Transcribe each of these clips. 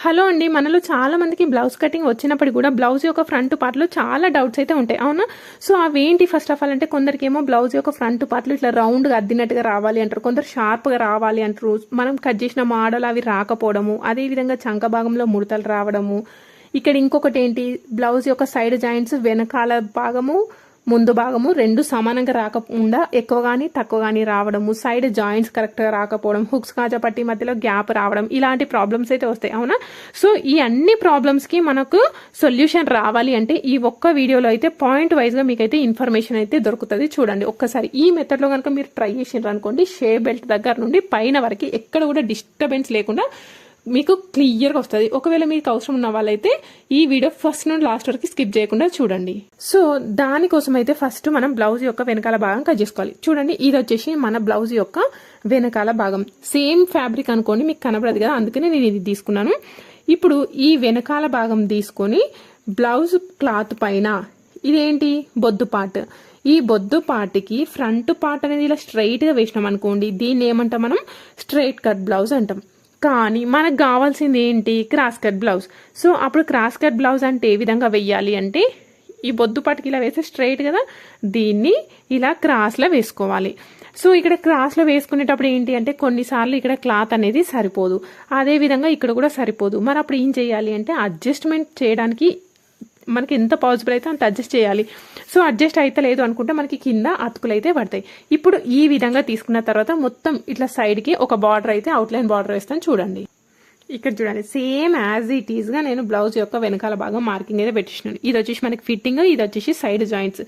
Hello అండి మనలో చాలా మందికి బ్లౌజ్ కటింగ్ వచ్చినప్పుడు కూడా బ్లౌజ్ యొక్క ఫ్రంట్ పార్ట్లో చాలా డౌట్స్ అయితే ఉంటాయి అవునా? సో అవేంటి ఫస్ట్ ఆఫ్ ఆల్ అంటే కొందరికి ఏమో బ్లౌజ్ యొక్క ఫ్రంట్ పార్ట్లు ఇట్లా రౌండ్గా అద్దినట్టుగా రావాలి అంటారు కొందరు షార్ప్గా రావాలి అంటారు మనం కట్ చేసిన మోడల్ అవి రాకపోవడము అదేవిధంగా చంక భాగంలో ముడతలు రావడము. ఇక్కడ ఇంకొకటి ఏంటి బ్లౌజ్ యొక్క సైడ్ జాయింట్స్ వెనకాల భాగము ముందు భాగము రెండు సమానంగా రాకుండా ఎక్కువ కానీ తక్కువ కానీ రావడము. సైడ్ జాయింట్స్ కరెక్ట్గా రాకపోవడం. హుక్స్ కాజా పట్టి మధ్యలో గ్యాప్ రావడం. ఇలాంటి ప్రాబ్లమ్స్ అయితే వస్తాయి. అవునా? సో ఈ అన్ని ప్రాబ్లమ్స్కి మనకు సొల్యూషన్ రావాలి అంటే ఈ ఒక్క వీడియోలో అయితే పాయింట్ వైజ్గా మీకైతే ఇన్ఫర్మేషన్ అయితే దొరుకుతుంది. చూడండి. ఒక్కసారి ఈ మెథడ్లో కనుక మీరు ట్రై చేసినారు అనుకోండి షే బెల్ట్ దగ్గర నుండి పైన వరకు ఎక్కడ కూడా డిస్టర్బెన్స్ లేకుండా మీకు క్లియర్గా వస్తుంది. ఒకవేళ మీకు అవసరం ఉన్న వాళ్ళైతే ఈ వీడియో ఫస్ట్ నుండి లాస్ట్ వరకు స్కిప్ చేయకుండా చూడండి. సో దానికోసం అయితే ఫస్ట్ మనం బ్లౌజ్ యొక్క వెనకాల భాగం కట్ చేసుకోవాలి. చూడండి ఇది వచ్చేసి మన బ్లౌజ్ యొక్క వెనకాల భాగం. సేమ్ ఫ్యాబ్రిక్ అనుకోండి మీకు కనబడదు కదా అందుకనే నేను ఇది తీసుకున్నాను. ఇప్పుడు ఈ వెనకాల భాగం తీసుకొని బ్లౌజ్ క్లాత్ పైన ఇదేంటి? బొద్దు పార్ట్ ఈ బొద్దు పార్ట్కి ఫ్రంట్ పార్ట్ అనేది ఇలా స్ట్రైట్గా వేసినాం అనుకోండి దీన్ని ఏమంటాం మనం? స్ట్రైట్ కట్ బ్లౌజ్ అంటాం. కానీ మనకు కావాల్సింది ఏంటి? Cross cut blouse. సో అప్పుడు క్రాస్ కట్ బ్లౌజ్ అంటే ఏ విధంగా వెయ్యాలి అంటే ఈ బొద్దు పట్టుకి ఇలా వేస్తే స్ట్రైట్ కదా? దీన్ని ఇలా క్రాస్లో వేసుకోవాలి. సో ఇక్కడ క్రాస్లో వేసుకునేటప్పుడు ఏంటి అంటే కొన్నిసార్లు ఇక్కడ క్లాత్ అనేది సరిపోదు. అదే విధంగా ఇక్కడ కూడా సరిపోదు. మరి అప్పుడు ఏం చేయాలి అంటే అడ్జస్ట్మెంట్ చేయడానికి మనకి ఎంత పాసిబుల్ అయితే అంత అడ్జస్ట్ చేయాలి. సో అడ్జస్ట్ అయితే లేదు అనుకుంటే మనకి కింద అతుకులు అయితే పడతాయి. ఇప్పుడు ఈ విధంగా తీసుకున్న తర్వాత మొత్తం ఇట్లా సైడ్కి ఒక బార్డర్ అయితే అవుట్లైన్ బార్డర్ వేస్తాను చూడండి. ఇక్కడ చూడండి సేమ్ యాజ్ ఇట్ ఈస్గా నేను బ్లౌజ్ యొక్క వెనకాల భాగం మార్కింగ్ అయితే పెట్టించినాను ఇది వచ్చేసి మనకి ఫిట్టింగ్ ఇది వచ్చేసి సైడ్ జాయింట్స్.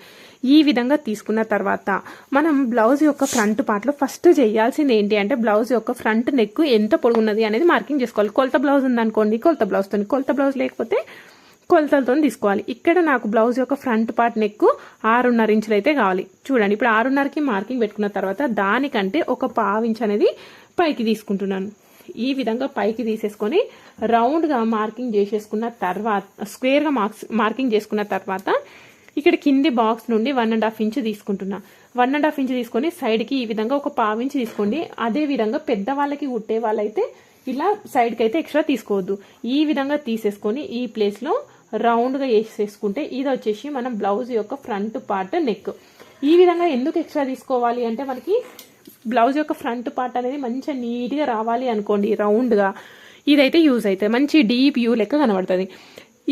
ఈ విధంగా తీసుకున్న తర్వాత మనం బ్లౌజ్ యొక్క ఫ్రంట్ పార్ట్లో ఫస్ట్ చేయాల్సింది ఏంటి అంటే బ్లౌజ్ యొక్క ఫ్రంట్ నెక్ ఎంత పొడుగున్నది అనేది మార్కింగ్ చేసుకోవాలి. కొలత బ్లౌజ్ ఉందనుకోండి కొలత బ్లౌజ్తో కొలత బ్లౌజ్ లేకపోతే కొలతలతో తీసుకోవాలి. ఇక్కడ నాకు బ్లౌజ్ యొక్క ఫ్రంట్ పార్ట్ నెక్ ఆరున్నర ఇంచులు అయితే కావాలి. చూడండి ఇప్పుడు ఆరున్నరకి మార్కింగ్ పెట్టుకున్న తర్వాత దానికంటే ఒక పావు అనేది పైకి తీసుకుంటున్నాను. ఈ విధంగా పైకి తీసేసుకొని రౌండ్గా మార్కింగ్ చేసేసుకున్న తర్వాత స్క్వేర్గా మార్క్స్ మార్కింగ్ చేసుకున్న తర్వాత ఇక్కడ కింది బాక్స్ నుండి వన్ అండ్ హాఫ్ ఇంచ్ తీసుకుంటున్నా. వన్ అండ్ హాఫ్ ఇంచ్ తీసుకొని సైడ్కి ఈ విధంగా ఒక పావు ఇంచ్ తీసుకోండి. అదే విధంగా పెద్దవాళ్ళకి కుట్టే వాళ్ళైతే ఇలా సైడ్కి అయితే ఎక్స్ట్రా తీసుకోవద్దు. ఈ విధంగా తీసేసుకొని ఈ ప్లేస్లో రౌండ్గా వేసేసుకుంటే ఇది వచ్చేసి మనం బ్లౌజ్ యొక్క ఫ్రంట్ పార్ట్ నెక్. ఈ విధంగా ఎందుకు ఎక్స్ట్రా తీసుకోవాలి అంటే మనకి బ్లౌజ్ యొక్క ఫ్రంట్ పార్ట్ అనేది మంచిగా నీట్గా రావాలి అనుకోండి రౌండ్గా. ఇదైతే యూజ్ అవుతుంది మంచి డీప్ యూ లెక్క కనబడుతుంది.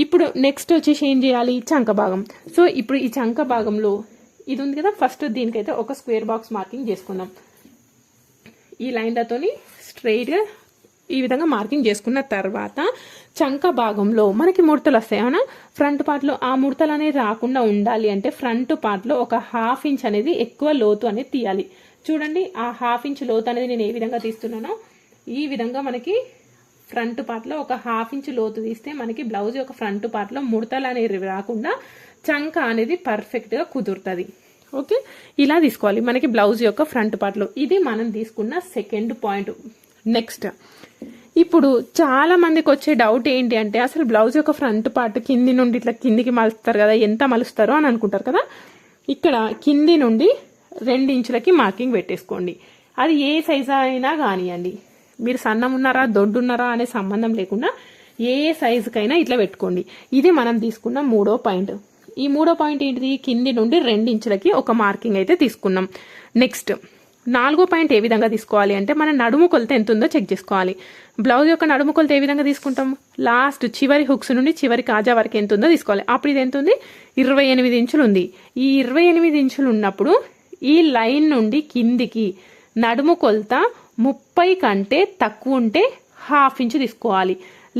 ఇప్పుడు నెక్స్ట్ వచ్చేసి ఏం చేయాలి? చంక భాగం. సో ఇప్పుడు ఈ చంక భాగంలో ఇది ఉంది కదా ఫస్ట్ దీనికైతే ఒక స్క్వేర్ బాక్స్ మార్కింగ్ చేసుకుందాం. ఈ లైన్లతోని స్ట్రైట్గా ఈ విధంగా మార్కింగ్ చేసుకున్న తర్వాత చంక భాగంలో మనకి ముడతలు వస్తాయి అవునా? ఫ్రంట్ పార్ట్లో ఆ ముడతలు అనేది రాకుండా ఉండాలి అంటే ఫ్రంట్ పార్ట్లో ఒక హాఫ్ ఇంచ్ అనేది ఎక్కువ లోతు అనేది తీయాలి. చూడండి ఆ హాఫ్ ఇంచ్ లోతు అనేది నేను ఏ విధంగా తీస్తున్నానో? ఈ విధంగా మనకి ఫ్రంట్ పార్ట్లో ఒక హాఫ్ ఇంచ్ లోతు తీస్తే మనకి బ్లౌజ్ యొక్క ఫ్రంట్ పార్ట్లో ముడతలు అనేవి రాకుండా చంక అనేది పర్ఫెక్ట్గా కుదురుతుంది. ఓకే? ఇలా తీసుకోవాలి. మనకి బ్లౌజ్ యొక్క ఫ్రంట్ పార్ట్లో ఇది మనం తీసుకున్న సెకండ్ పాయింట్ నెక్స్ట్ ఇప్పుడు చాలా మందికి వచ్చే డౌట్ ఏంటి అంటే అసలు బ్లౌజ్ యొక్క ఫ్రంట్ పార్ట్ కింది నుండి ఇట్లా కిందికి మలుస్తారు కదా ఎంత మలుస్తారో అని అనుకుంటారు కదా? ఇక్కడ కింది నుండి రెండు ఇంచులకి మార్కింగ్ పెట్టేసుకోండి. అది ఏ సైజు అయినా కానివ్వండి మీరు సన్నం ఉన్నారా దొడ్డున్నారా అనే సంబంధం లేకుండా ఏ సైజుకైనా ఇట్లా పెట్టుకోండి. ఇది మనం తీసుకున్న మూడో పాయింట్ ఈ మూడో పాయింట్ ఏంటిది? కింది నుండి రెండు ఇంచులకి ఒక మార్కింగ్ అయితే తీసుకున్నాం. నెక్స్ట్ నాలుగో పాయింట్ ఏ విధంగా తీసుకోవాలి అంటే మన నడుము కొలత ఎంత ఉందో చెక్ చేసుకోవాలి. బ్లౌజ్ యొక్క నడుము కొలత ఏ విధంగా తీసుకుంటాం? లాస్ట్ చివరి హుక్స్ నుండి చివరి కాజా వరకు ఎంత ఉందో తీసుకోవాలి. అప్పుడు ఇది ఎంత ఉంది ఇరవై ఎనిమిది ఇంచులు ఉంది. ఈ ఇరవై ఎనిమిది ఇంచులు ఉన్నప్పుడు ఈ లైన్ నుండి కిందికి నడుము కొలత ముప్పై కంటే తక్కువ ఉంటే హాఫ్ ఇంచు తీసుకోవాలి.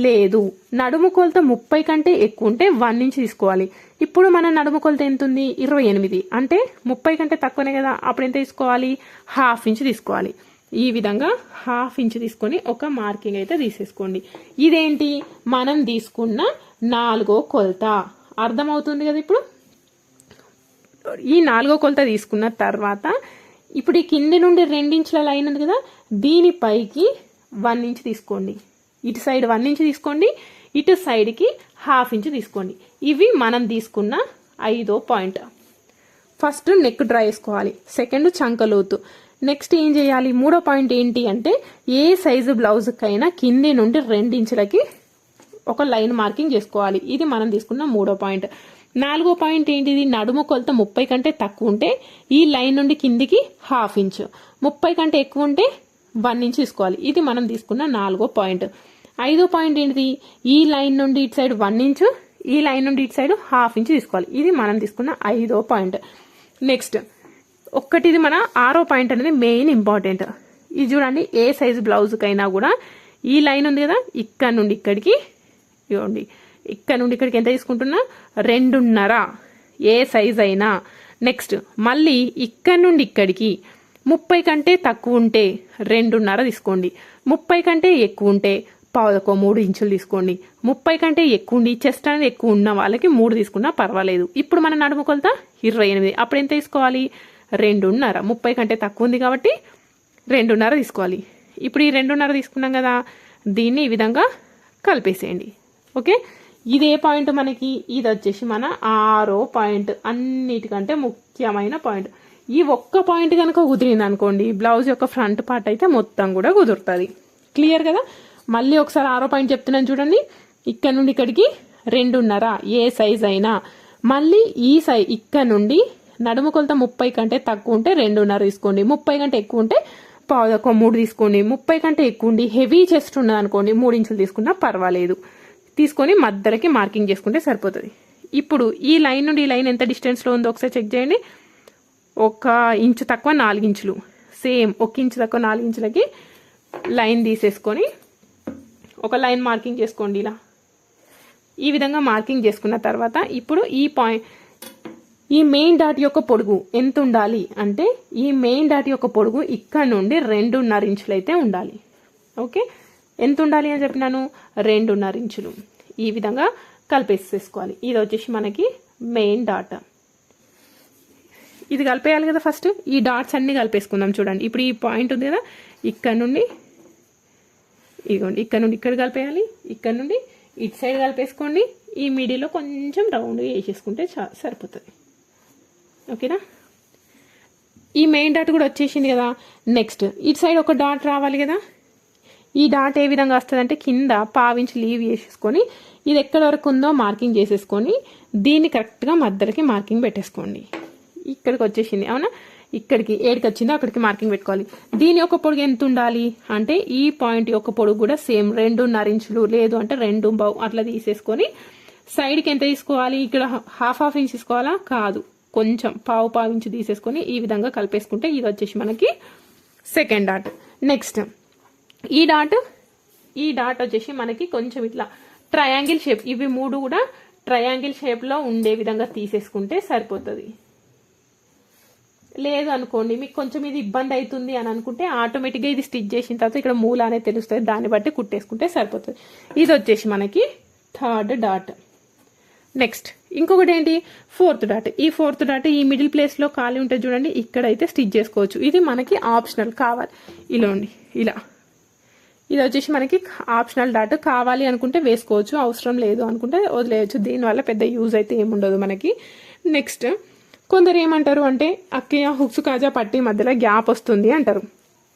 లేదు. నడుము కొలత ముప్పై కంటే ఎక్కువ ఉంటే వన్ ఇంచ్ తీసుకోవాలి. ఇప్పుడు మన నడుము కొలత ఎంత ఉంది ఇరవై ఎనిమిది. అంటే ముప్పై కంటే తక్కువనే కదా. అప్పుడు ఎంత తీసుకోవాలి? హాఫ్ ఇంచ్ తీసుకోవాలి. ఈ విధంగా హాఫ్ ఇంచ్ తీసుకొని ఒక మార్కింగ్ అయితే తీసేసుకోండి. ఇదేంటి? మనం తీసుకున్న నాలుగో కొలత. అర్థమవుతుంది కదా ఇప్పుడు? ఈ నాలుగో కొలత తీసుకున్న తర్వాత ఇప్పుడు ఈ కింది నుండి రెండించుల లైన్ ఉంది కదా? దీనిపైకి వన్ ఇంచ్ తీసుకోండి. ఇటు సైడ్ వన్ ఇంచ్ తీసుకోండి ఇటు సైడ్కి హాఫ్ ఇంచ్ తీసుకోండి. ఇవి మనం తీసుకున్న ఐదో పాయింట్ ఫస్ట్ నెక్ డ్రా చేసుకోవాలి సెకండ్ చంకలోతు నెక్స్ట్ ఏం చేయాలి? మూడో పాయింట్ ఏంటి అంటే ఏ సైజు బ్లౌజ్కైనా కింది నుండి రెండించులకి ఒక లైన్ మార్కింగ్ చేసుకోవాలి. ఇది మనం తీసుకున్న మూడో పాయింట్ నాలుగో పాయింట్ ఏంటిది? నడుము కొలత ముప్పై కంటే తక్కువ ఉంటే ఈ లైన్ నుండి కిందికి హాఫ్ ఇంచ్. ముప్పై కంటే ఎక్కువ ఉంటే వన్ ఇంచ్ తీసుకోవాలి. ఇది మనం తీసుకున్న నాలుగో పాయింట్. ఐదో పాయింట్ ఏంటిది? ఈ లైన్ నుండి ఇటు సైడ్ వన్ ఇంచ్ ఈ లైన్ నుండి ఇటు సైడ్ హాఫ్ ఇంచ్ తీసుకోవాలి. ఇది మనం తీసుకున్న ఐదో పాయింట్. నెక్స్ట్ ఒక్కటిది మన ఆరో పాయింట్ అనేది మెయిన్ ఇంపార్టెంట్. ఇది చూడండి ఏ సైజు బ్లౌజ్కైనా కూడా ఈ లైన్ ఉంది కదా ఇక్కడ నుండి ఇక్కడికి ఇవ్వండి. ఇక్కడ నుండి ఇక్కడికి ఎంత తీసుకుంటున్నా? రెండున్నర ఏ సైజ్ అయినా నెక్స్ట్ మళ్ళీ ఇక్కడ నుండి ఇక్కడికి ముప్పై కంటే తక్కువ ఉంటే రెండున్నర తీసుకోండి. ముప్పై కంటే ఎక్కువ ఉంటే పావుదొక మూడు ఇంచులు తీసుకోండి. ముప్పై కంటే ఎక్కువ ఉండి చెస్ట్ అనేది ఎక్కువ ఉన్న వాళ్ళకి మూడు తీసుకున్నా పర్వాలేదు. ఇప్పుడు మన నడుము కొలత ఇరవై ఎనిమిది. అప్పుడు ఎంత తీసుకోవాలి? రెండున్నర. ముప్పై కంటే తక్కువ ఉంది కాబట్టి రెండున్నర తీసుకోవాలి. ఇప్పుడు ఈ రెండున్నర తీసుకున్నాం కదా దీన్ని ఈ విధంగా కలిపేసేయండి. ఓకే? ఇదే పాయింట్ మనకి ఇది వచ్చేసి మన ఆరో పాయింట్. అన్నిటికంటే ముఖ్యమైన పాయింట్. ఈ ఒక్క పాయింట్ కనుక కుదిరింది అనుకోండి బ్లౌజ్ యొక్క ఫ్రంట్ పార్ట్ అయితే మొత్తం కూడా కుదురుతుంది. క్లియర్ కదా? మళ్ళీ ఒకసారి ఆరో పాయింట్ చెప్తున్నాను చూడండి. ఇక్కడ నుండి ఇక్కడికి రెండున్నర ఏ సైజ్ అయినా. మళ్ళీ ఈ సై ఇక్కడ నుండి నడుము కొలత ముప్పై కంటే తక్కువ ఉంటే రెండున్నర తీసుకోండి. ముప్పై కంటే ఎక్కువ ఉంటే పావుదొక్క మూడు తీసుకోండి. ముప్పై కంటే ఎక్కువ ఉండి హెవీ చెస్ట్ ఉన్నది అనుకోండి మూడు ఇంచులు తీసుకున్నా పర్వాలేదు. తీసుకొని మధ్యలోకి మార్కింగ్ చేసుకుంటే సరిపోతుంది. ఇప్పుడు ఈ లైన్ నుండి ఈ లైన్ ఎంత డిస్టెన్స్లో ఉందో ఒకసారి చెక్ చేయండి. ఒక ఇంచు తక్కువ నాలుగించులు. సేమ్ ఒక ఇంచు తక్కువ నాలుగించులకి లైన్ తీసేసుకొని ఒక లైన్ మార్కింగ్ చేసుకోండి ఇలా. ఈ విధంగా మార్కింగ్ చేసుకున్న తర్వాత ఇప్పుడు ఈ పాయింట్ ఈ మెయిన్ డాట్ యొక్క పొడుగు ఎంత ఉండాలి అంటే ఈ మెయిన్ డాట్ యొక్క పొడుగు ఇక్కడ నుండి రెండున్నర ఇంచులు అయితే ఉండాలి. ఓకే? ఎంత ఉండాలి అని చెప్పినాను? రెండున్నర ఇంచులు. ఈ విధంగా కలిపేసేసుకోవాలి. ఇది వచ్చేసి మనకి మెయిన్ డాట్. ఇది కలిపేయాలి కదా ఫస్ట్. ఈ డాట్స్ అన్ని కలిపేసుకుందాం చూడండి. ఇప్పుడు ఈ పాయింట్ ఉంది కదా ఇక్కడ నుండి ఇదిగోండి ఇక్కడ నుండి ఇక్కడ కలిపేయాలి ఇక్కడ నుండి ఇటు సైడ్ కలిపేసుకోండి. ఈ మీడియాలో కొంచెం రౌండ్గా వేసేసుకుంటే చా సరిపోతుంది. ఓకేనా? ఈ మెయిన్ డాట్ కూడా వచ్చేసింది కదా నెక్స్ట్ ఇటు సైడ్ ఒక డాట్ రావాలి కదా. ఈ డాట్ ఏ విధంగా వస్తుంది అంటే కింద పావించి లీవ్ చేసేసుకొని ఇది ఎక్కడ వరకు ఉందో మార్కింగ్ చేసేసుకొని దీన్ని కరెక్ట్గా మధ్యలోకి మార్కింగ్ పెట్టేసుకోండి. ఇక్కడికి వచ్చేసింది అవునా? ఇక్కడికి ఏడికి వచ్చిందో అక్కడికి మార్కింగ్ పెట్టుకోవాలి. దీని యొక్క పొడుగు ఎంత ఉండాలి? అంటే ఈ పాయింట్ యొక్క పొడుగు కూడా సేమ్ రెండున్నర ఇంచులు లేదు అంటే రెండు బావు అట్లా తీసేసుకొని సైడ్కి ఎంత తీసుకోవాలి? ఇక్కడ హాఫ్ హాఫ్ ఇంచ్ తీసుకోవాలా? కాదు. కొంచెం పావు పావు ఇంచు తీసేసుకొని ఈ విధంగా కలిపేసుకుంటే ఇది వచ్చేసి మనకి సెకండ్ డాట్ నెక్స్ట్ ఈ డాట్ ఈ డాట్ వచ్చేసి మనకి కొంచెం ఇట్లా ట్రయాంగిల్ షేప్ ఇవి మూడు కూడా ట్రయాంగిల్ షేప్లో ఉండే విధంగా తీసేసుకుంటే సరిపోతుంది. లేదు అనుకోండి మీకు కొంచెం ఇది ఇబ్బంది అవుతుంది అని అనుకుంటే ఆటోమేటిక్గా ఇది స్టిచ్ చేసిన తర్వాత ఇక్కడ మూల అనేది తెలుస్తుంది. దాన్ని బట్టి కుట్టేసుకుంటే సరిపోతుంది. ఇది వచ్చేసి మనకి థర్డ్ డాట్ నెక్స్ట్ ఇంకొకటి ఏంటి? ఫోర్త్ డాట్ ఈ ఫోర్త్ డాట్ ఈ మిడిల్ ప్లేస్లో ఖాళీ ఉంటుంది చూడండి ఇక్కడైతే స్టిచ్ చేసుకోవచ్చు. ఇది మనకి ఆప్షనల్ కావాలి. ఇలా ఇలా. ఇది వచ్చేసి మనకి ఆప్షనల్ డాట్ కావాలి అనుకుంటే వేసుకోవచ్చు అవసరం లేదు అనుకుంటే వదిలేయచ్చు. దీనివల్ల పెద్ద యూజ్ అయితే ఏముండదు మనకి. నెక్స్ట్ కొందరు ఏమంటారు అంటే అక్కయ్య హుక్స్ కాజా పట్టి మధ్యలో గ్యాప్ వస్తుంది అంటారు.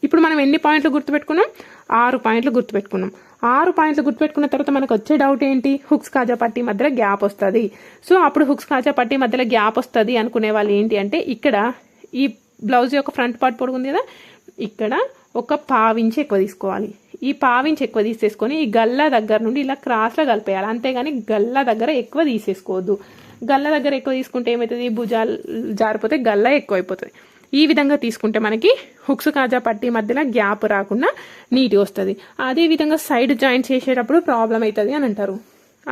ఇప్పుడు మనం ఎన్ని పాయింట్లు గుర్తుపెట్టుకున్నాం? ఆరు పాయింట్లు గుర్తుపెట్టుకున్నాం. ఆరు పాయింట్లు గుర్తుపెట్టుకున్న తర్వాత మనకు వచ్చే డౌట్ ఏంటి? హుక్స్ కాజా పట్టి మధ్యలో గ్యాప్ వస్తుంది. సో అప్పుడు హుక్స్ కాజా పట్టి మధ్యలో గ్యాప్ వస్తుంది అనుకునే వాళ్ళు ఏంటి అంటే ఇక్కడ ఈ బ్లౌజ్ యొక్క ఫ్రంట్ పార్ట్ పొడుగుంది కదా? ఇక్కడ ఒక పావించి ఎక్కువ తీసుకోవాలి. ఈ పావించి ఎక్కువ తీసేసుకొని ఈ గల్లా దగ్గర నుండి ఇలా క్రాస్లో కలిపేయాలి. అంతేగాని గల్లా దగ్గర ఎక్కువ తీసేసుకోవద్దు. గల్ల దగ్గర ఎక్కువ తీసుకుంటే ఏమవుతుంది భుజాలు జారిపోతే గల్ల ఎక్కువ అయిపోతుంది ఈ విధంగా తీసుకుంటే మనకి హుక్స్ కాజా పట్టి మధ్యలో గ్యాప్ రాకుండా నీట్గా వస్తుంది. అదే విధంగా సైడ్ జాయింట్ చేసేటప్పుడు ప్రాబ్లం అవుతుంది అని అంటారు.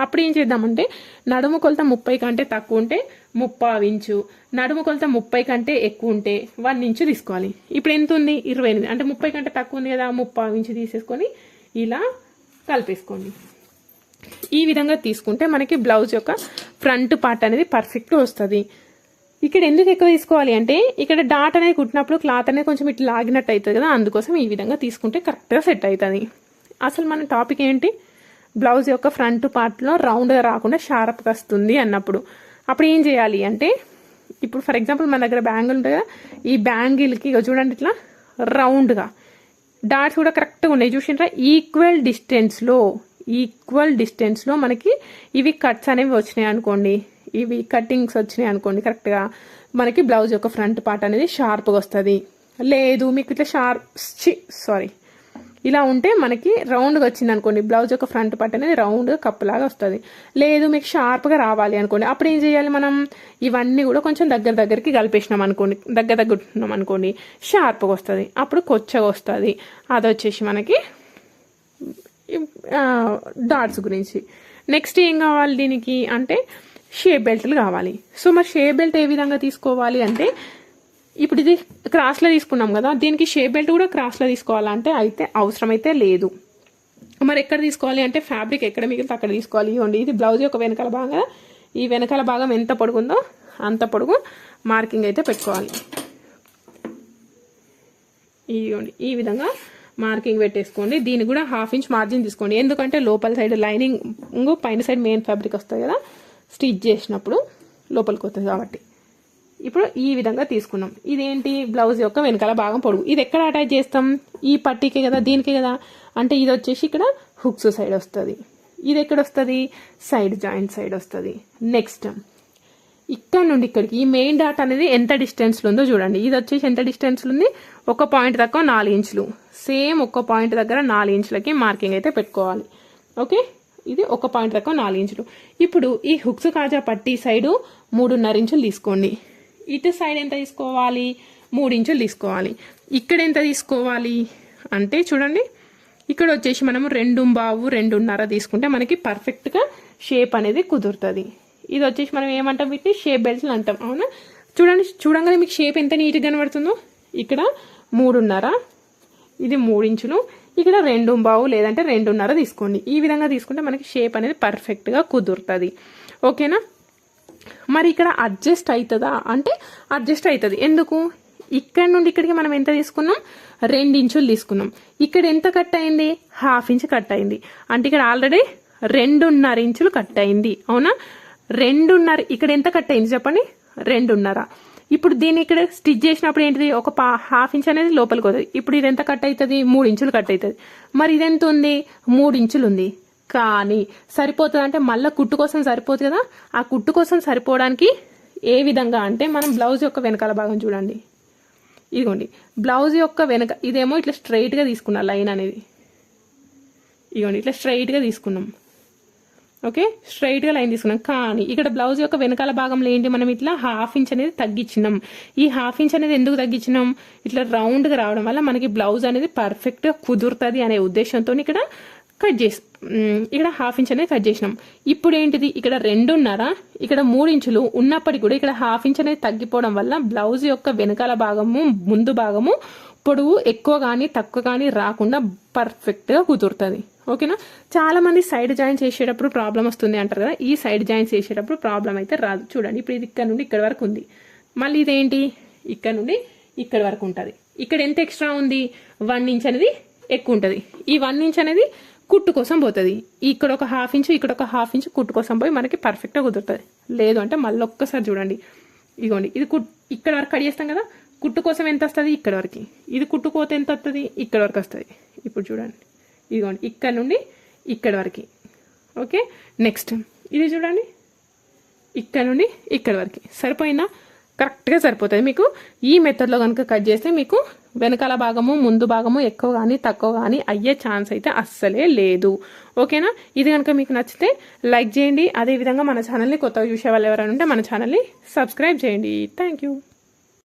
అప్పుడు ఏం చేద్దామంటే నడుము కొలత ముప్పై కంటే తక్కువ ఉంటే ముప్పావు ఇంచు నడుము కొలత ముప్పై కంటే ఎక్కువ ఉంటే వన్ ఇంచు తీసుకోవాలి. ఇప్పుడు ఎంత ఉంది? ఇరవై ఎనిమిది. అంటే ముప్పై కంటే తక్కువ ఉంది కదా ముప్పావు ఇంచు తీసేసుకొని ఇలా కలిపేసుకోండి. ఈ విధంగా తీసుకుంటే మనకి బ్లౌజ్ యొక్క ఫ్రంట్ పార్ట్ అనేది పర్ఫెక్ట్ వస్తుంది. ఇక్కడ ఎందుకు ఎక్కువ తీసుకోవాలి అంటే ఇక్కడ డాట్ అనేది కుట్టినప్పుడు క్లాత్ అనేది కొంచెం ఇట్లా లాగినట్టు అవుతుంది కదా అందుకోసం ఈ విధంగా తీసుకుంటే కరెక్ట్గా సెట్ అవుతుంది. అసలు మన టాపిక్ ఏంటి? బ్లౌజ్ యొక్క ఫ్రంట్ పార్ట్లో రౌండ్గా రాకుండా షార్ప్గా వస్తుంది అన్నప్పుడు. అప్పుడు ఏం చేయాలి అంటే ఇప్పుడు ఫర్ ఎగ్జాంపుల్ మన దగ్గర బ్యాంగిల్ ఉంటుంది కదా ఈ బ్యాంగిల్కి చూడండి ఇట్లా రౌండ్గా డాట్స్ కూడా కరెక్ట్గా ఉన్నాయి. చూసినరా? ఈక్వల్ డిస్టెన్స్లో ఈక్వల్ డిస్టెన్స్లో మనకి ఇవి కట్స్ అనేవి వచ్చినాయి అనుకోండి. ఇవి కట్టింగ్స్ వచ్చినాయి అనుకోండి కరెక్ట్గా మనకి బ్లౌజ్ యొక్క ఫ్రంట్ పార్ట్ అనేది షార్ప్గా వస్తుంది. లేదు మీకు ఇట్లా షార్ప్ సారీ ఇలా ఉంటే మనకి రౌండ్గా వచ్చింది అనుకోండి. బ్లౌజ్ యొక్క ఫ్రంట్ పార్ట్ అనేది రౌండ్గా కప్పులాగా వస్తుంది. లేదు మీకు షార్ప్గా రావాలి అనుకోండి. అప్పుడు ఏం చేయాలి మనం? ఇవన్నీ కూడా కొంచెం దగ్గర దగ్గరికి కలిపేసినాం అనుకోండి. దగ్గర దగ్గర ఉంటున్నాం అనుకోండి షార్ప్గా వస్తుంది. అప్పుడు కొచ్చగా వస్తుంది. అది వచ్చేసి మనకి డాట్స్ గురించి. నెక్స్ట్ ఏం కావాలి దీనికి? అంటే షేప్ బెల్ట్లు కావాలి. సో మరి షేప్ బెల్ట్ ఏ విధంగా తీసుకోవాలి అంటే ఇప్పుడు ఇది క్రాస్లో తీసుకున్నాం కదా దీనికి షేప్ బెల్ట్ కూడా క్రాస్లో తీసుకోవాలంటే అయితే అవసరమైతే లేదు. మరి ఎక్కడ తీసుకోవాలి అంటే ఫ్యాబ్రిక్ ఎక్కడ మిగిలితే అక్కడ తీసుకోవాలి. ఇవ్వండి ఇది బ్లౌజ్ యొక్క వెనకాల భాగం ఈ వెనకాల భాగం ఎంత పొడుగుందో అంత పొడుగు మార్కింగ్ అయితే పెట్టుకోవాలి. ఇదిగోండి ఈ విధంగా మార్కింగ్ పెట్టేసుకోండి. దీన్ని కూడా హాఫ్ ఇంచ్ మార్జిన్ తీసుకోండి. ఎందుకంటే లోపల సైడ్ లైనింగ్ పైన సైడ్ మెయిన్ ఫ్యాబ్రిక్ వస్తుంది కదా స్టిచ్ చేసినప్పుడు లోపలికి వస్తుంది కాబట్టి. ఇప్పుడు ఈ విధంగా తీసుకున్నాం. ఇదేంటి? బ్లౌజ్ యొక్క వెనకాల భాగం పొడుగు. ఇది ఎక్కడ అటాచ్ చేస్తాం? ఈ పట్టీకే కదా దీనికే కదా? అంటే ఇది వచ్చేసి ఇక్కడ హుక్స్ సైడ్ వస్తుంది. ఇది ఎక్కడ వస్తుంది? సైడ్ జాయింట్ సైడ్ వస్తుంది. నెక్స్ట్ ఇక్కడ నుండి ఇక్కడికి. ఈ మెయిన్ డాట్ అనేది ఎంత డిస్టెన్స్లో ఉందో చూడండి. ఇది వచ్చేసి ఎంత డిస్టెన్స్లో ఉంది? ఒక పాయింట్ తక్కువ నాలుగు ఇంచులు. సేమ్ ఒక పాయింట్ దగ్గర నాలుగు ఇంచులకి మార్కింగ్ అయితే పెట్టుకోవాలి. ఓకే ఇది ఒక పాయింట్ తక్కువ నాలుగు ఇంచులు. ఇప్పుడు ఈ హుక్స్ కాజా పట్టి సైడు మూడున్నర ఇంచులు తీసుకోండి. ఇటు సైడ్ ఎంత తీసుకోవాలి? మూడు ఇంచులు తీసుకోవాలి. ఇక్కడ ఎంత తీసుకోవాలి? అంటే చూడండి. ఇక్కడ వచ్చేసి మనము రెండు బావు రెండున్నర తీసుకుంటే మనకి పర్ఫెక్ట్గా షేప్ అనేది కుదురుతుంది. ఇది వచ్చేసి మనం ఏమంటాం వీటిని? షేప్ బెల్ట్లు అంటాం. అవునా? చూడండి చూడంగానే మీకు షేప్ ఎంత నీట్గా కనబడుతుందో. ఇక్కడ మూడున్నర ఇది మూడించులు ఇక్కడ రెండు బావు లేదంటే రెండున్నర తీసుకోండి. ఈ విధంగా తీసుకుంటే మనకి షేప్ అనేది పర్ఫెక్ట్గా కుదురుతుంది. ఓకేనా? మరి ఇక్కడ అడ్జస్ట్ అవుతుందా అంటే అడ్జస్ట్ అవుతుంది ఎందుకు? ఇక్కడ నుండి ఇక్కడికి మనం ఎంత తీసుకున్నాం? రెండు ఇంచులు తీసుకున్నాం. ఇక్కడ ఎంత కట్ అయింది? హాఫ్ ఇంచ్ కట్ అయింది. అంటే ఇక్కడ ఆల్రెడీ రెండున్నర ఇంచులు కట్ అయింది. అవునా? రెండున్నర. ఇక్కడ ఎంత కట్ అయింది చెప్పండి? రెండున్నర. ఇప్పుడు దీన్ని ఇక్కడ స్టిచ్ చేసినప్పుడు ఏంటిది? ఒక పా హాఫ్ ఇంచ్ అనేది లోపలికి వస్తుంది. ఇప్పుడు ఇది ఎంత కట్ అవుతుంది మూడు ఇంచులు కట్ అవుతుంది మరి ఇది ఎంత ఉంది? మూడు ఇంచులు ఉంది కానీ సరిపోతుంది అంటే మళ్ళీ కుట్టు కోసం సరిపోతుంది కదా? ఆ కుట్టు కోసం సరిపోవడానికి ఏ విధంగా అంటే మనం బ్లౌజ్ యొక్క వెనకాల భాగం చూడండి. ఇదిగోండి. బ్లౌజ్ యొక్క వెనక ఇదేమో ఇట్లా స్ట్రైట్గా తీసుకున్నా లైన్ అనేది. ఇదిగోండి. ఇట్లా స్ట్రైట్గా తీసుకున్నాం. ఓకే? స్ట్రైట్గా లైన్ తీసుకున్నాం. కానీ ఇక్కడ బ్లౌజ్ యొక్క వెనకాల భాగంలో ఏంటి? మనం ఇట్లా హాఫ్ ఇంచ్ అనేది తగ్గించినాం. ఈ హాఫ్ ఇంచ్ అనేది ఎందుకు తగ్గించినాం? ఇట్లా రౌండ్గా రావడం వల్ల మనకి బ్లౌజ్ అనేది పర్ఫెక్ట్గా కుదురుతుంది అనే ఉద్దేశంతో ఇక్కడ కట్ చేసి ఇక్కడ హాఫ్ ఇంచ్ అనేది కట్ చేసినాం. ఇప్పుడు ఏంటిది? ఇక్కడ రెండున్నర ఇక్కడ మూడు ఇంచులు ఉన్నప్పటికీ కూడా ఇక్కడ హాఫ్ ఇంచ్ అనేది తగ్గిపోవడం వల్ల బ్లౌజ్ యొక్క వెనకాల భాగము ముందు భాగము పొడవు ఎక్కువ కానీ తక్కువ కానీ రాకుండా పర్ఫెక్ట్గా కుదురుతుంది. ఓకేనా? చాలా మంది సైడ్ జాయింట్స్ చేసేటప్పుడు ప్రాబ్లం వస్తుంది అంటారు కదా? ఈ సైడ్ జాయింట్స్ చేసేటప్పుడు ప్రాబ్లం అయితే రాదు. చూడండి ఇప్పుడు ఇది ఇక్కడ నుండి ఇక్కడ వరకు ఉంది. మళ్ళీ ఇదేంటి? ఇక్కడ నుండి ఇక్కడ వరకు ఉంటుంది. ఇక్కడ ఎంత ఎక్స్ట్రా ఉంది? వన్ ఇంచ్ అనేది ఎక్కువ ఉంటుంది. ఈ వన్ ఇంచ్ అనేది కుట్టు కోసం పోతుంది. ఇక్కడ ఒక హాఫ్ ఇంచ్ ఇక్కడ ఒక హాఫ్ ఇంచ్ కుట్టు కోసం పోయి మనకి పర్ఫెక్ట్గా కుదురుతుంది. లేదు అంటే మళ్ళీ ఒక్కసారి చూడండి. ఇదిగోండి ఇది కుట్ ఇక్కడ వరకు కట్ చేస్తాం కదా? కుట్టు కోసం ఎంత వస్తుంది? ఇక్కడ వరకు. ఇది కుట్టుకోతే ఎంత వస్తుంది? ఇక్కడ వరకు వస్తుంది. ఇప్పుడు చూడండి. ఇదిగోండి. ఇక్కడ నుండి ఇక్కడ వరకు. ఓకే? నెక్స్ట్. ఇది చూడండి. ఇక్కడ నుండి ఇక్కడ వరకు. సరిపోయినా కరెక్ట్గా సరిపోతుంది మీకు. ఈ మెథడ్లో కనుక కట్ చేస్తే మీకు వెనకాల భాగము ముందు భాగము ఎక్కువ కానీ తక్కువ కానీ అయ్యే ఛాన్స్ అయితే అస్సలే లేదు. ఓకేనా? ఇది కనుక మీకు నచ్చితే లైక్ చేయండి. అదేవిధంగా మన ఛానల్ని కొత్తగా చూసే వాళ్ళు ఎవరైనా ఉంటే మన ఛానల్ని సబ్స్క్రైబ్ చేయండి. Thank you.